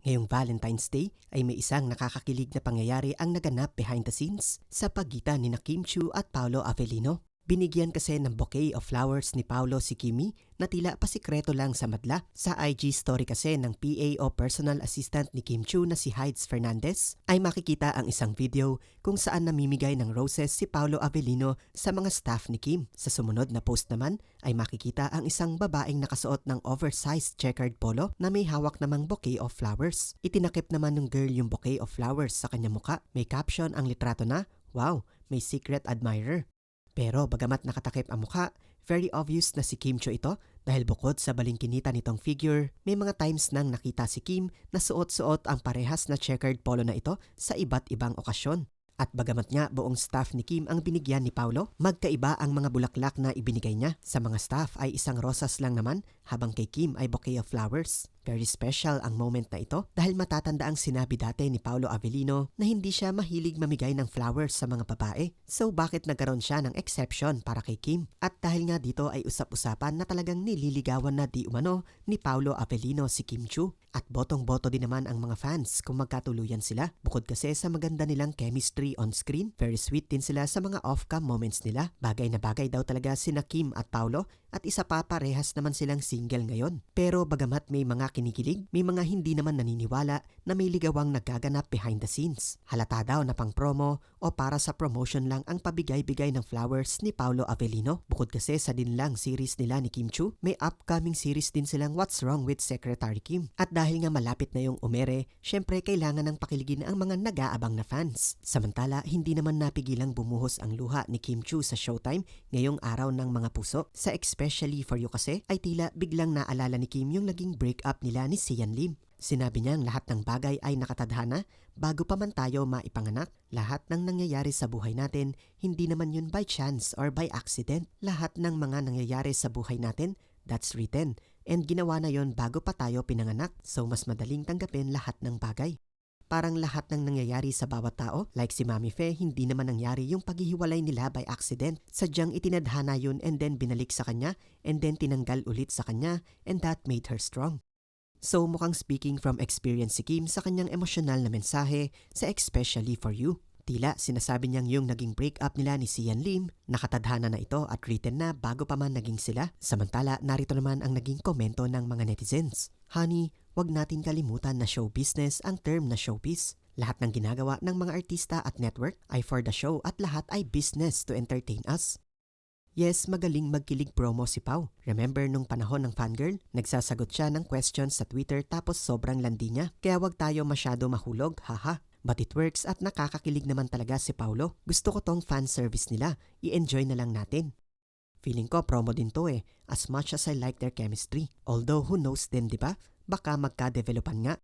Ngayong Valentine's Day ay may isang nakakakilig na pangyayari ang naganap behind the scenes sa pagitan ni na Kim Chu at Paolo Avellino. Binigyan kasi ng bouquet of flowers ni Paolo si Kimi na tila pasikreto lang sa madla. Sa IG story kasi ng PA o personal assistant ni Kim Chu na si Hides Fernandez ay makikita ang isang video kung saan namimigay ng roses si Paolo Avellino sa mga staff ni Kim. Sa sumunod na post naman ay makikita ang isang babaeng nakasuot ng oversized checkered polo na may hawak namang bouquet of flowers. Itinakip naman ng girl yung bouquet of flowers sa kanya muka. May caption ang litrato na, Wow, may secret admirer. Pero bagamat nakatakip ang mukha, very obvious na si Kim Cho ito dahil bukod sa balingkinita nitong figure, may mga times nang nakita si Kim na suot-suot ang parehas na checkered polo na ito sa iba't ibang okasyon. At bagamat nga buong staff ni Kim ang binigyan ni Paulo, magkaiba ang mga bulaklak na ibinigay niya. Sa mga staff ay isang rosas lang naman, habang kay Kim ay bouquet of flowers. Very special ang moment na ito dahil matatanda ang sinabi dati ni Paulo Avellino na hindi siya mahilig mamigay ng flowers sa mga babae. So bakit nagkaroon siya ng exception para kay Kim? At dahil nga dito ay usap-usapan na talagang nililigawan na di umano ni Paulo Avellino si Kim Chu. At botong-boto din naman ang mga fans kung magkatuluyan sila. Bukod kasi sa maganda nilang chemistry on screen, very sweet din sila sa mga off-cam moments nila. Bagay na bagay daw talaga sina Kim at Paulo at isa pa parehas naman silang single ngayon. Pero bagamat may mga kinikilig, may mga hindi naman naniniwala na may ligawang nagaganap behind the scenes. Halata daw na pang promo o para sa promotion lang ang pabigay-bigay ng flowers ni Paulo Avellino. Bukod kasi sa din lang series nila ni Kim Chu, may upcoming series din silang What's Wrong with Secretary Kim. At dahil nga malapit na yung umere, syempre kailangan ng pakiligin ang mga nag-aabang na fans. Samantala, hindi naman napigilang bumuhos ang luha ni Kim Chu sa Showtime ngayong araw ng mga puso. Sa Especially For You kasi, ay tila biglang naalala ni Kim yung naging breakup nila ni Sian Lim. Sinabi niyang lahat ng bagay ay nakatadhana bago pa man tayo maipanganak. Lahat ng nangyayari sa buhay natin, hindi naman yun by chance or by accident. Lahat ng mga nangyayari sa buhay natin, that's written. And ginawa na yon bago pa tayo pinanganak. So mas madaling tanggapin lahat ng bagay. Parang lahat ng nangyayari sa bawat tao, like si Mami Fe, hindi naman nangyari yung paghihiwalay nila by accident. Sadyang itinadhana yun and then binalik sa kanya and then tinanggal ulit sa kanya and that made her strong. So mukhang speaking from experience si Kim sa kanyang emosyonal na mensahe sa Especially For You. Tila sinasabi niyang yung naging breakup nila ni Sian Lim, nakatadhana na ito at written na bago pa man naging sila. Samantala, narito naman ang naging komento ng mga netizens. Honey, wag natin kalimutan na show business ang term na showbiz. Lahat ng ginagawa ng mga artista at network ay for the show at lahat ay business to entertain us. Yes, magaling magkilig promo si Pau. Remember nung panahon ng fangirl? Nagsasagot siya ng questions sa Twitter tapos sobrang landi niya. Kaya wag tayo masyado mahulog, haha. But it works at nakakakilig naman talaga si Paulo. Gusto ko tong fan service nila. I-enjoy na lang natin. Feeling ko promo din to eh, as much as I like their chemistry. Although who knows din, di ba? Baka magka-developan nga.